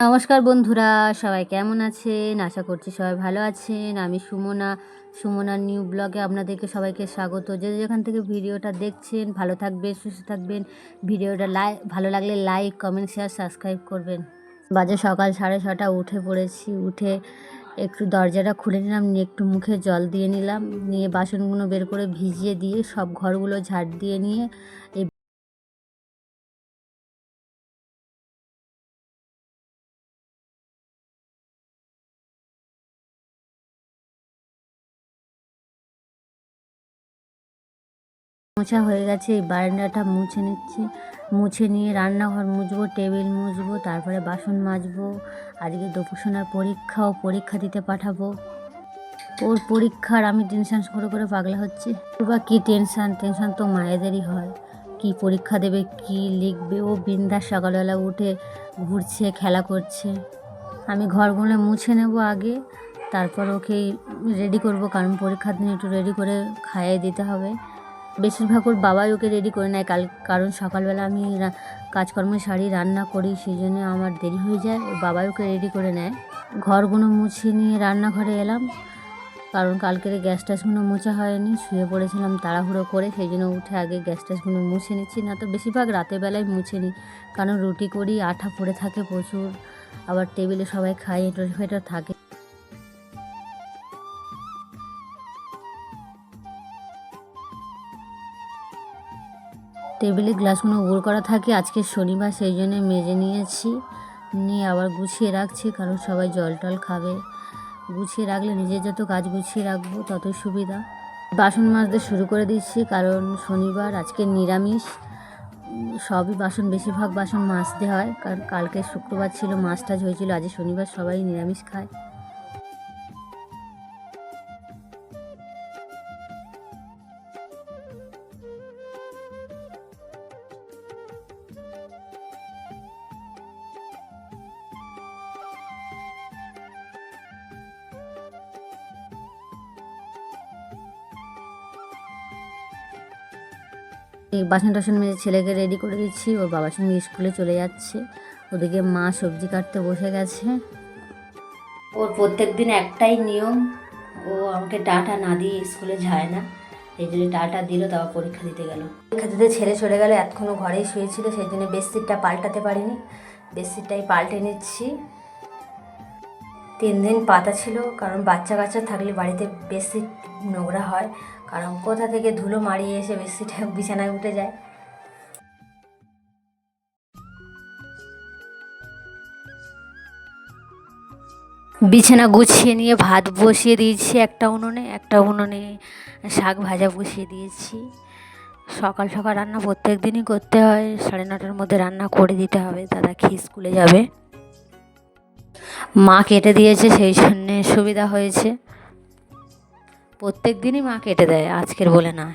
নমস্কার বন্ধুরা, সবাই কেমন আছেন? আশা করছি সবাই ভালো আছেন। আমি সুমনা, সুমনার নিউ ব্লগে আপনাদেরকে সবাইকে স্বাগত। যে যেখান থেকে ভিডিওটা দেখছেন, ভালো থাকবেন, সুস্থ থাকবেন, ভিডিওটা লাই, ভালো লাগলে লাইক, কমেন্ট, শেয়ার, সাবস্ক্রাইব করবেন। বাজে সকাল সাড়ে ছটা, উঠে পড়েছি, উঠে একটু দরজাটা খুলে নিলাম, নিয়ে একটু মুখে জল দিয়ে নিলাম, নিয়ে বাসনগুলো বের করে ভিজিয়ে দিয়ে সব ঘরগুলো ঝাড় দিয়ে নিয়ে মোছা হয়ে গেছে, এই বারান্দাটা মুছে নিচ্ছি। মুছে নিয়ে রান্নাঘর মুছবো, টেবিল মুছবো, তারপরে বাসন মাজবো, আজকে দপুসোনার পরীক্ষাও পরীক্ষা দিতে পাঠাবো। ওর পরীক্ষার আমি টেনশান করে করে পাগলা হচ্ছে। ওর বা কী টেনশান? টেনশান তো মায়েদেরই হয়। কি পরীক্ষা দেবে, কি লিখবে? ও বিন্দাস সকালবেলা উঠে ঘুরছে, খেলা করছে। আমি ঘরগুলো মুছে নেব আগে, তারপর ওকে রেডি করব, কারণ পরীক্ষার দিন একটু রেডি করে খাইয়ে দিতে হবে। বেশিরভাগ ওর বাবাই ওকে রেডি করে নেয়। কাল কারণ সকালবেলা আমি কাজকর্ম সারি রান্না করি, সেই জন্য আমার দেরি হয়ে যায়। ওর বাবাই ওকে রেডি করে নেয়। ঘরগুলো মুছিয়ে নিয়ে রান্নাঘরে এলাম। কারণ কালকের গ্যাস ট্যাসগুলো মোছা হয়নি, শুয়ে পড়েছিলাম তাড়াহুড়ো করে, সেই জন্য উঠে আগে গ্যাস ট্যাসগুলো মুছে নিচ্ছি। না তো বেশিরভাগ রাতের বেলায় মুছে নিই। কারণ রুটি করি, আঠা পড়ে থাকে প্রচুর। আবার টেবিলে সবাই খায় এঁটো ফেটো থাকে। টেবিলে গ্লাসগুলো উড় করা থাকে। আজকে শনিবার, সেই জন্য মেজে নিয়েছি। নিয়ে আবার গুছিয়ে রাখছি, কারণ সবাই জল টল খাবে। গুছিয়ে রাখলে নিজের যত কাজ গুছিয়ে রাখব, তত সুবিধা। বাসন মাজতে শুরু করে দিচ্ছি, কারণ শনিবার, আজকে নিরামিষ। সবই বাসন, বেশিরভাগ বাসন মাজতে হয়, কারণ কালকে শুক্রবার ছিল মাছ টাছ হয়েছিল, আজ শনিবার সবাই নিরামিষ খায়। বাসন টাসন মেজে ছেলেকে রেডি করে দিচ্ছি। ওর বাবার সঙ্গে স্কুলে চলে যাচ্ছে। ওদিকে মা সবজি কাটতে বসে গেছে। ওর প্রত্যেক দিন একটাই নিয়ম। ও আমাকে ডাটা না দিয়ে স্কুলে যায় না। এই জন্য ডাটা দিল, তারপর পরীক্ষা দিতে গেল। পরীক্ষা দিতে ছেলে চলে গেলে এতক্ষণও ঘরেই শুয়েছিল। সেই জন্য বেডশিটটা পাল্টাতে পারিনি। বেডশিটটাই পাল্টে নিচ্ছি। তিন দিন পাতা ছিল, কারণ বাচ্চা কাচ্চা থাকলে বাড়িতে বেশি নোংরা হয়, কারণ কোথা থেকে ধুলো মারিয়ে এসে বেশিটা বিছানায় উঠে যায়। বিছানা গুছিয়ে নিয়ে ভাত বসিয়ে দিয়েছি একটা উনুনে একটা উনুনে শাক ভাজা বসিয়ে দিয়েছি। সকাল সকাল রান্না প্রত্যেক দিনই করতে হয়, সাড়ে নটার মধ্যে রান্না করে দিতে হবে, দাদা খেয়ে স্কুলে যাবে? মা কেটে দিয়েছে, সেই জন্যে সুবিধা হয়েছে। প্রত্যেক দিনই মা কেটে দেয়, আজকের বলে না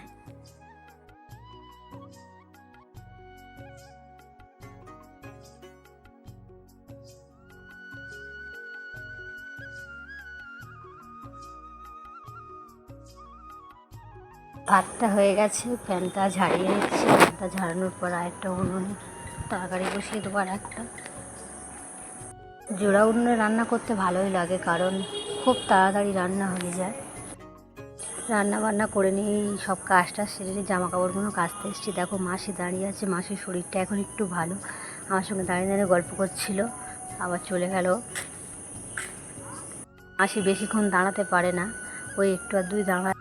ভাতটা হয়ে গেছে প্যানটা ঝাড়িয়ে নিচ্ছি। প্যানটা ঝাড়ানোর পর আরেকটা উনুনে তরকারি বসিয়ে দেবো আর একটা জোড়া উনুনে রান্না করতে ভালোই লাগে, কারণ খুব তাড়াতাড়ি রান্না হয়ে যায়। রান্না বান্না করে নিয়েই সব কাজটা সেরে নিয়ে জামা কাপড়গুলো কাচতে এসেছি। দেখো মাসি দাঁড়িয়ে আছে, মাসির শরীরটা এখন একটু ভালো। আমার সঙ্গে দাঁড়িয়ে দাঁড়িয়ে গল্প করছিল, আবার চলে গেল। মাসি বেশিক্ষণ দাঁড়াতে পারে না, ওই একটু আর দুই দাঁড়ায়।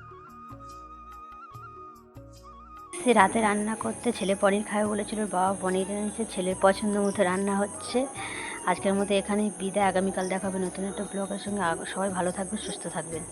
সে রাতে রান্না করতে ছেলে পনির খাবে বলেছিল, বাবা পনির এনেছে, ছেলের পছন্দ মতো রান্না হচ্ছে। আজকের মতো এখানেই বিদায়। আগামীকাল দেখাবে নতুন একটা ব্লগের সঙ্গে। সবাই ভালো থাকবেন, সুস্থ থাকবেন।